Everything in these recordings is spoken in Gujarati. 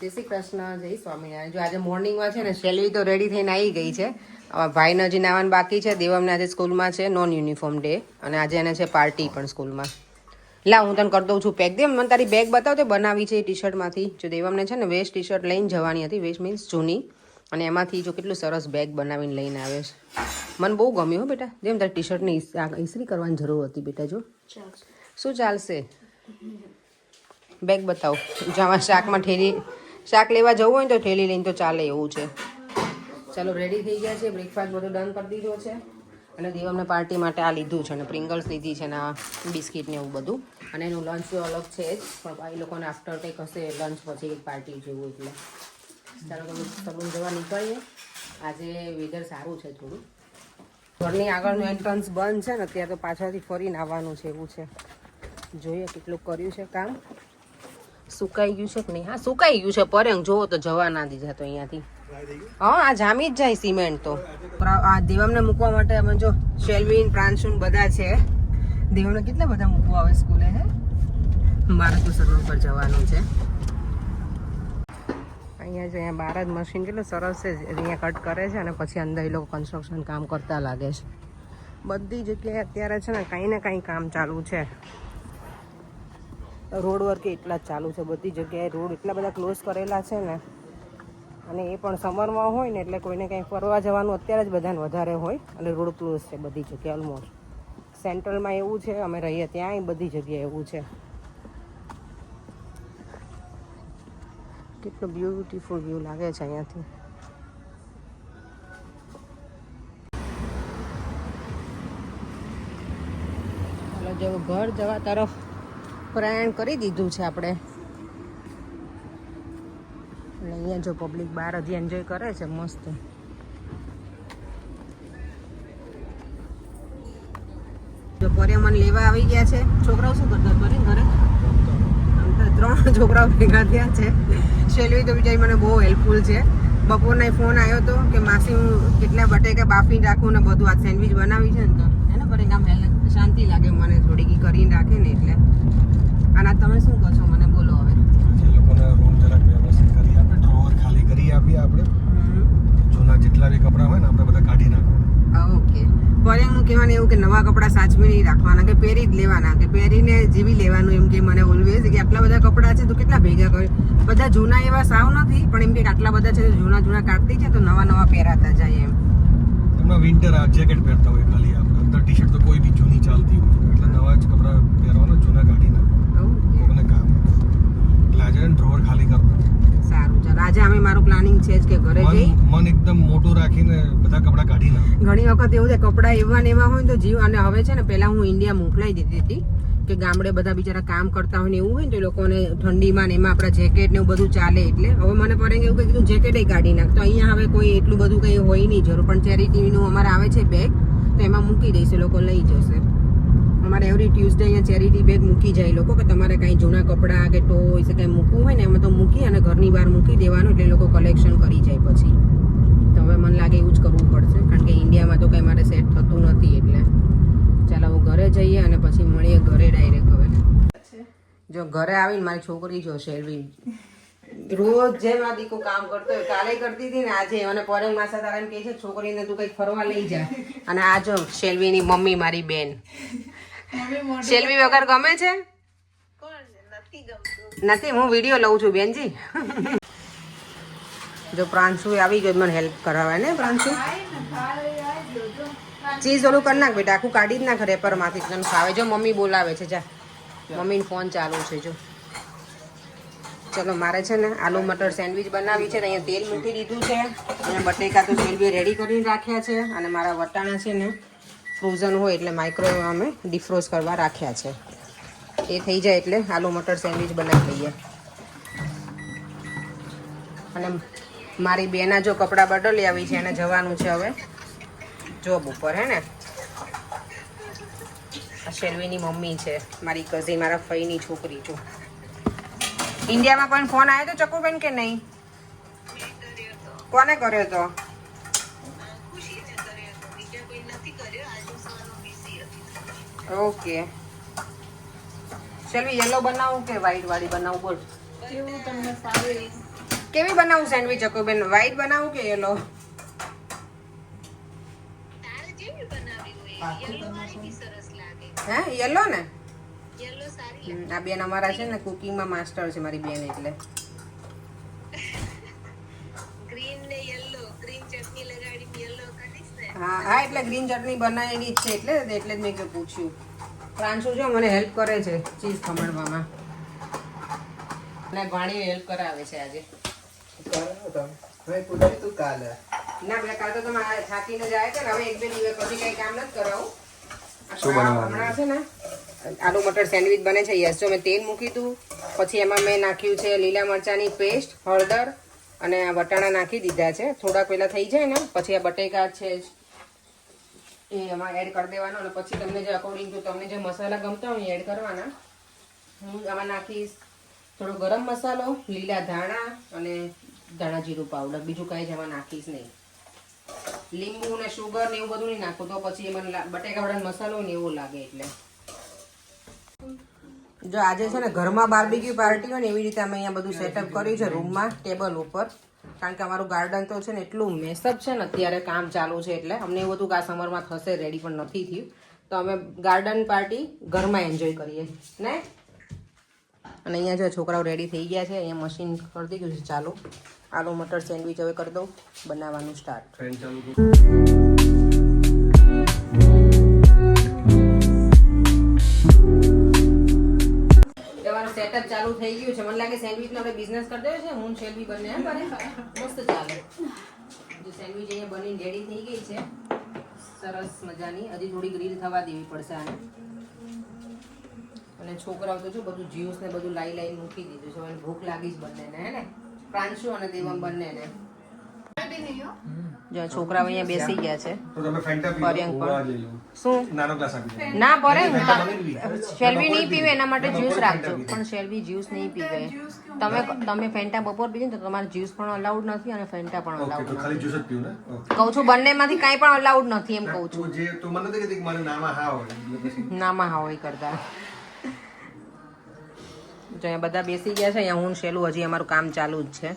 જય શ્રી કૃષ્ણ જય સ્વામિનારાયણ. જો આજે મોર્નિંગમાં છે ને શેલવી તો રેડી થઈને આવી ગઈ છે. હવે ભાઈને હજી નાવાનું બાકી છે. દેવમને આજે સ્કૂલમાં છે નોન યુનિફોર્મ ડે અને આજે એને છે પાર્ટી પણ સ્કૂલમાં. લા હું તને કરી દઉં છું પેક દે મને તારી બેગ બતાવ તે બનાવી છે એ ટી શર્ટમાંથી જો દેવમને છે ને વેસ્ટ ટી શર્ટ લઈને જવાની હતી. વેસ્ટ મીન્સ જૂની. અને એમાંથી જો કેટલું સરસ બેગ બનાવીને લઈને આવે છે. મને બહુ ગમ્યું હો બેટા. જેમ તારી ટી શર્ટની ઇસ્ત્રી કરવાની જરૂર હતી બેટા જો. શું ચાલશે? બેગ બતાવો. જામાં શાકમાં ઠેલી શાક લેવા જવું હોય ને તો ઠેલી લઈને તો ચાલે એવું છે. ચાલો રેડી થઈ ગયા છે બ્રેકફાસ્ટ બધું ડન કરી દીધો છે. અને દેવમને પાર્ટી માટે આ લીધું છે અને પ્રિંગલ્સ લીધી છે ને આ બિસ્કિટ ને એવું બધું. અને એનું લંચ તો અલગ છે જ, પણ એ લોકોને આફ્ટર કંઈક હશે લંચ પછી પાર્ટી જેવું એટલે. ચાલો તમે સલૂન જવા નીકળીએ. આજે વેધર સારું છે થોડું. ઘરની આગળનું એન્ટ્રન્સ બંધ છે ને, અત્યારે તો પાછળથી ફરીને આવવાનું છે એવું છે. જોઈએ કેટલું કર્યું છે કામ. સુકાઈ ગયું છે કે નહીં? હા, સુકાઈ ગયું છે. પરંગ જોવો તો જવા ના દીધા તો અહીંયાથી. હા, આ જામી જ જાય સિમેન્ટ તો. આ દેવમને મૂકવા માટે અમે જો શેલ્વિન પ્રાંશુન બધા છે. દેવમને કેટલા બધા મૂકવા આવે સ્કૂલે, હે? મારા તો સર પર જવાનું છે. અહીંયા જો અહીંયા બાર જ મશીન કેટલું સરસ છે. અહીંયા કટ કરે છે અને પછી અંદર એ લોકો કન્સ્ટ્રક્શન કામ કરતા લાગે છે. બધી જગ્યાએ અત્યારે છે ને કાંઈ ને કાંઈ કામ ચાલુ છે. રોડ વર્ક એટલા જ ચાલુ છે, બધી જગ્યાએ રોડ એટલા બધા ક્લોઝ કરેલા છે ને. અને એ પણ સમરમાં હોય ને એટલે કોઈને કંઈ ફરવા જવાનું અત્યારે જ બધાને વધારે હોય અને રોડ ક્લોઝ છે બધી જગ્યાએ ઓલમોસ્ટ સેન્ટ્રલમાં એવું છે, અમે રહીએ ત્યાંય બધી જગ્યાએ એવું છે. કેટલો બ્યુટીફુલ વ્યૂ લાગે છે અહીંયાથી. ચાલો જો ઘર જવા તરફ પ્રયાણ કરી દીધું છે આપણે. એટલે અહીંયા જો પબ્લિક બહાર હજી એન્જોય કરે છે મસ્ત. જો મને લેવા આવી ગયા છે. છોકરાઓ શું કરતા પરે ઘરે? ત્રણ છોકરાઓ ભેગા થયા છે. શેલવી તો બિચારી મને બહુ હેલ્પફુલ છે. બપોરના ફોન આવ્યો હતો કે માસી હું કેટલા બટેકા બાફી રાખું ને બધું આ સેન્ડવિચ બનાવી છે ને તો. એને પર આમ શાંતિ લાગે મને થોડીક કરીને રાખે ને એટલે. અને આ તમે શું કહો છો? મને બોલો હવે. જે લોકોને રૂમ જરાક વ્યવસ્થિત કરી આપે ડ્રોવર ખાલી કરી આપીએ આપણે. જૂના જેટલા બી કપડાં હોય ને આપણે બધા કાઢી નાખો ઓકે. પર્યાંગનું કહેવાનું એવું કે નવા કપડાં સાચવી નહીં રાખવાના કે પહેરી જ લેવાના કે પહેરીને જીવી લેવાનું એમ કે મને ઓલવેઝ કે આટલા બધા કપડાં છે તો કેટલા ભેગા કરે? બધા જૂના એવા સાવ નથી પણ એમ કે આટલા બધા છે જૂના જૂના કાઢતી છે તો નવા નવા પહેરાતા જાય એમ. એમના વિન્ટર આ જેકેટ પહેરતા હોય ખાલી આપણે. અંદર ટી શર્ટ તો કોઈ બી જૂની ચાલતી હોય. એટલે નવા જ કપડાં પહેરવાના જૂના કાઢી નાખવાના. Okay. કામ એટલે આજે ડ્રોવર ખાલી કરવાનું સારું ચાલો. આજે અમે મારું પ્લાનિંગ છે જ કે ઘરે જઈ. મન એકદમ મોટું રાખીને બધા કપડાં કાઢી ના ઘણી વખત એવું થાય કપડાં એવા ને એવા હોય તો જીવ અને હવે છે ને પહેલા હું ઇન્ડિયા મોકલાઈ દીધી હતી કે ગામડે બધા બિચારા કામ કરતા હોય ને એવું હોય ને તો લોકોને ઠંડીમાં ને એમાં આપણા જેકેટ ને એવું બધું ચાલે એટલે. હવે મને પડે કે એવું કીધું જેકેટ કાઢી નાખ. તો અહીંયા હવે કોઈ એટલું બધું કંઈ હોય નહીં જરૂર. પણ ચેરિટીનું અમારે આવે છે બેગ તો એમાં મૂકી દઈશ લોકો લઈ જશે. અમારે એવરી ટ્યુઝડે અહીંયા ચેરિટી બેગ મૂકી જાય. લોકો કે તમારે કાંઈ જૂના કપડાં કે ટોયસ કંઈ મૂકવું હોય ને, એમાં તો મૂકી અને ઘરની બહાર મૂકી દેવાનું એટલે લોકો કલેક્શન કરી જાય પછી. તો હવે મને લાગે એવું જ કરવું પડશે, કારણ કે ઇન્ડિયામાં તો કંઈ મારે સેટ થતું નથી એટલે. ચાલો હું ઘરે જઈએ અને પછી મળીએ ઘરે ડાયરેક્ટ હવે. જો ઘરે આવીને મારી છોકરી જો શેરવી. રોજ જેમ આ દીકો કામ કરતો હોય, કાલે કરતી હતી ને આજે. અને પરમ માસા તારા એમ કહે છે, છોકરીને તું કંઈક ફરવા લઈ જા. અને આ જો શેલ્વીની મમ્મી મારી બેન. શેલ્વી વગર ગમે છે? નથી હું વીડિયો લઉં છું બેનજી. જો પ્રાંશુ આવી ગયો મને હેલ્પ કરાવે ને પ્રાંશુ. ચીઝ ઓલું કરી નાખ બેટા આખું કાઢી જ નાખ રેપરમાંથી તને ખાવે જો મમ્મી બોલાવે છે જા. મમ્મીનો ફોન ચાલુ છે જો. ચલો મારે છે ને આલુ મટર સેન્ડવિચ બનાવી છે ને અહીંયા તેલ મૂકી દીધું છે. અને બટેકા તો સેલવી રેડી કરીને રાખ્યા છે અને મારા વટાણા છે ને ફ્રોઝન હોય એટલે માઇક્રોવેવ અમે ડિફ્રોઝ કરવા રાખ્યા છે. એ થઈ જાય એટલે આલુ મટર સેન્ડવિચ બનાવી લઈએ. અને મારી બેના જો કપડાં બદલી આવી છે, એને જવાનું છે હવે જોબ ઉપર, હે ને? આ શેલ્વીની મમ્મી છે, મારી કઝી મારા ફઈની છોકરી છું. ઇન્ડિયામાં કોઈ ફોન આવ્યો તો ચકુબેન કે નહીં? કોને કર્યો તો? ઓકે. સેલ્વી યલો બનાવું કે વ્હાઈટ વાળી બનાવું? બોલ. કેવું તમને સારું કેવી બનાવું સેન્ડવિચ અકુબેન વ્હાઈટ બનાવું કે યલો? તારે જેવી બનાવી હોય યલો વાળી બી સરસ લાગે. હે યલો ને? યલો સારી આ બેન અમારા છે ને કુકિંગમાં માસ્ટર છે મારી બેન એટલે. હા હા એટલે ગ્રીન ચટણી બનાવેલી જ છે એટલે એટલે જ મેં કે પૂછ્યું. પ્રાંશુ જો મને હેલ્પ કરે છે ચીઝ ખમણવામાં. અને ભાણી હેલ્પ કરાવે છે આજે. ના બે કાલ તો તમે થાકીને જાય છે ને હવે એક બે દિવસ પછી કઈ કામ નથી કરાવું. શું બનાવવાનું? હમણાં છે ને આલુ મટર સેન્ડવિચ બને છે યસ જો મેં તેલ મૂકી હતું પછી એમાં મેં નાખ્યું છે લીલા મરચાંની પેસ્ટ હળદર અને આ વટાણા નાખી દીધા છે. થોડાક પહેલાં થઈ જાય ને પછી આ બટેકા છે જ એ એમાં એડ કરી દેવાનો અને પછી તમને જે અકોર્ડિંગ ટુ તમને જે મસાલા ગમતા હોય એડ કરવાના. હું આમાં નાખીશ થોડો ગરમ મસાલો, લીલા ધાણા અને ધાણા જીરું પાવડર બીજું કાંઈ જ એમાં નાખીશ નહીં. લીંબુ ને શુગર ને એવું બધું નહીં નાખું તો પછી એમાં બટેકાવાળાનો બટેકાવાળા મસાલો ને એવું લાગે એટલે. જો આજે છે ને ઘરમાં બાર્બીક્યુ પાર્ટી હોય ને એવી રીતે અમે અહીંયા બધું સેટઅપ કર્યું છે રૂમમાં ટેબલ ઉપર. કારણ કે અમારું ગાર્ડન તો છે ને એટલું મેસઅપ છે ને અત્યારે કામ ચાલુ છે એટલે અમને એવું હતું કે આ સમરમાં થશે રેડી પણ નથી થયું. તો અમે ગાર્ડન પાર્ટી ઘરમાં એન્જોય કરીએ. ને? અને અહીંયા જો છોકરાઓ રેડી થઈ ગયા છે, અહીંયા મશીન કરી દીધું છે ચાલુ. આલુ, મટર સેન્ડવિચ હવે કરી દઉં. બનાવવાનું સ્ટાર્ટ સેટઅપ ચાલુ થઈ ગયું છે. મને લાગે સેન્ડવિચ નો આપણે બિઝનેસ કરી દેવો છે. હું શેલ્વી બંને એમ બને મસ્ત ચાલે. જો સેન્ડવિચ અહીંયા બની રેડી થઈ ગઈ છે. સરસ મજાની. હજી થોડી ગ્રીલ થવા દેવી પડશે આને. અને છોકરાઓ તો જો બધું જ્યુસ ને બધું લાઈ લાઈ મૂકી દીધું છે. ભૂખ લાગી જ બંનેને, હે ને? પ્રાંશુ અને દેવમ બંનેને. જો છોકરા છોકરાઓ અહીંયા બેસી ગયા છે. તો તમે ફેન્ટા પી પર્યંક પણ. શું? નાનો ગ્લાસ આપી ના પરે ફેન્ટા શેલ્વી નહીં પીવે એના માટે જ્યુસ રાખજો. પણ શેલ્વી જ્યુસ નહીં પીવે. તમે તમે ફેન્ટા બપોર પીજો ને તો તમારે જ્યુસ પણ અલાઉડ નથી અને ફેન્ટા પણ અલાઉડ નથી ખાલી જ્યુસ જ પીવું ને? કહું છું બંનેમાંથી કાંઈ પણ અલાઉડ નથી એમ કહું છું. જે તું મને નથી કહેતી કે મને નામાં હા હોય કરતા. જો અહીંયા બધા બેસી ગયા છે અહીંયા હું શેલું હજી અમારું કામ ચાલુ જ છે.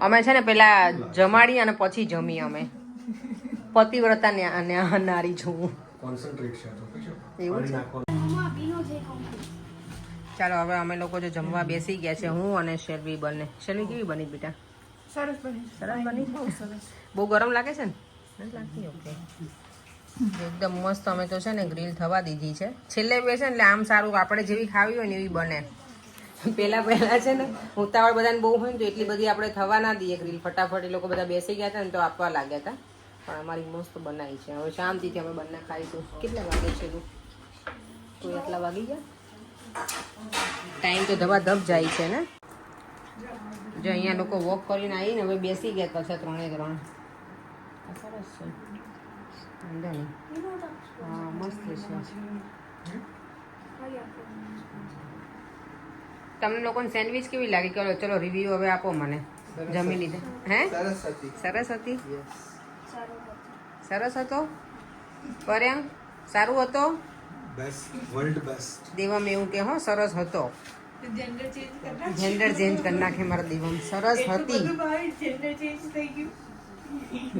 અમે છે ને પેલા જમાડી અને પછી જમી અમે. પતિવ્રતા ન્યા- ન્યા- નારી છું. કોન્સન્ટ્રેટ છે તો પછી એવું ચાલો હવે અમે લોકો જો જમવા બેસી ગયા છે હું અને શેરવી બંને. શેરવી કેવી બની બેટા? સરસ બની. સરસ બની? બહુ ગરમ લાગે છે ને? લાગતી? ઓકે એકદમ મસ્ત અમે તો છે ને ગ્રીલ થવા દીધી છે. છેલ્લે બેસે ને એટલે આમ સારું આપણે જેવી ખાવી હોય ને એવી બને. પહેલા પહેલાં છે ને, ઉતાવળ બધાને બહુ હોય ને તો એટલી બધી આપણે થવા ના દઈએ ગ્રીલ ફટાફટ એ લોકો બધા બેસી ગયા હતા ને તો આપવા લાગ્યા હતા. પણ અમારી મસ્ત બનાવી છે. હવે શાંતિથી અમે બંને ખાઈશું. કેટલા વાગે છે તું? તું એટલા વાગી ગયા? ટાઈમ તો ધબાધબ જાય છે ને. જો અહીંયા લોકો વોક કરીને આવીને હવે બેસી ગયા પાછા ત્રણે ત્રણ. સરસ છે. હા, મસ્ત છે. તમને લોકોને સેન્ડવિચ કેવી લાગી? ચલો ચલો રિવ્યુ હવે આપો મને. જમી લીધે. હે? સરસ હતી. સરસ હતો? પર્યાંક સારું હતો? વર્લ્ડ બેસ્ટ દેવમ એવું કે હો સરસ હતો. જેન્ડર ચેન્જ કરી નાખે મારા દેવમ. સરસ હતી.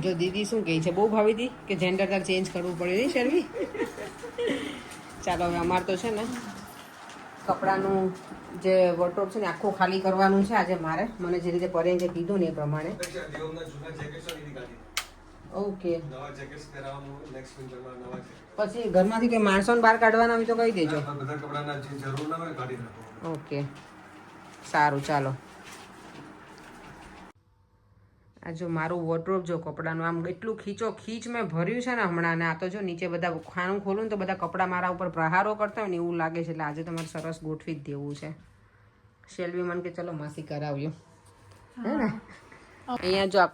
જો દીદી શું કહે છે? બહુ ભાવી હતી કે જેન્ડર તાર ચેન્જ કરવું પડે નહીં શરવી? ચાલો હવે અમાર તો છે ને કપડાનું જે વોટરોપ છે ને આખું ખાલી કરવાનું છે. આજે મારે. મને જે રીતે પરેન્જે કીધું ને એ પ્રમાણે. ઓકે. પછી ઘરમાંથી કોઈ માણસોને બહાર કાઢવાના હોય તો કહી દેજો. ઓકે. સારું ચાલો. આ જો મારું વોટરોપ જો કપડાનું આમ એટલું ખીચો ખીચ મેં ભર્યું છે ને હમણાં ને, આ તો જો નીચે બધા ખાણું ખોલું ને તો બધા કપડાં મારા ઉપર પ્રહારો કરતા હોય ને એવું લાગે છે. એટલે આજે તો મારે સરસ ગોઠવી જ દેવું છે. શેલ્વી મને કે ચલો માસી કરાવ્યું. હે ને? અહીંયા જો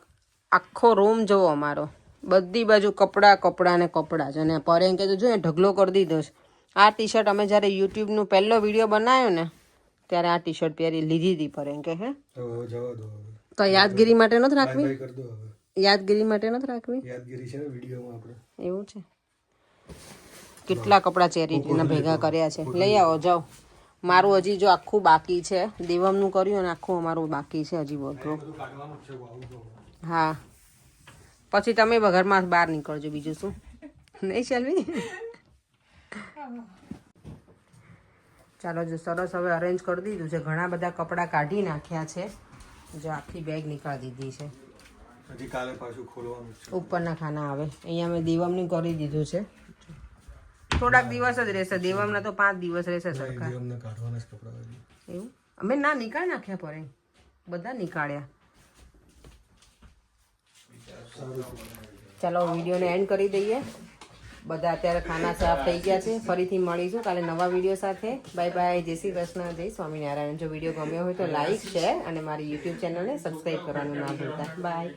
આખો રૂમ જોવો અમારો. બધી બાજુ કપડાં કપડાં ને કપડાં જ અને એમ કે તો જો ને ઢગલો કરી દીધો છે. આ ટી શર્ટ અમે જ્યારે યુટ્યુબનું પહેલો વીડિયો બનાવ્યો ને, ત્યારે આ ટી શર્ટ પહેરી લીધી હતી પર એમ કે, હે? તો યાદગીરી માટે નથી રાખવી? યાદગીરી માટે નથી રાખવી? યાદગીરી છે ને વિડીયોમાં આપણે. એવું છે. કેટલા કપડાં ચેરીટીના ભેગા કર્યા છે. લઈ આવો જાઓ. મારું હજી જો આખું બાકી છે. દેવમનું કર્યું અને આખું અમારું બાકી છે હજી તો હા. પછી તમે ઘરમાં બહાર નીકળજો બીજું શું? નહીં ચાલવી ચાલો જો સરસ હવે અરેન્જ કરી દીધું છે. ઘણા બધા કપડાં કાઢી નાખ્યા છે. જો આખી બેગ નીકાળી દીધી છે. હજી કાલે પાછું ખોલવાનું છે. ઉપરના ખાના આવે. અહીંયા મેં દેવમનું કરી દીધું છે. થોડાક દિવસ જ રહેશે. દેવમના તો પાંચ દિવસ રહેશે સરખા. એ કાઢવાના જ કપડાં એવું? અમે ના નીકાળી નાખ્યા પર. બધા નીકાળ્યા. ચાલો વિડીયોને એન્ડ કરી દઈએ. બધા અત્યારે ખાના સાફ થઈ ગયા છે. ફરીથી મળીશું કાલે નવા વીડિયો સાથે. બાય બાય જય શ્રી કૃષ્ણ. જય સ્વામિનારાયણ. જો વીડિયો ગમ્યો હોય તો લાઈક શેર અને મારી યુટ્યુબ ચેનલને સબસ્ક્રાઈબ કરવાનું ના ભૂલતા. બાય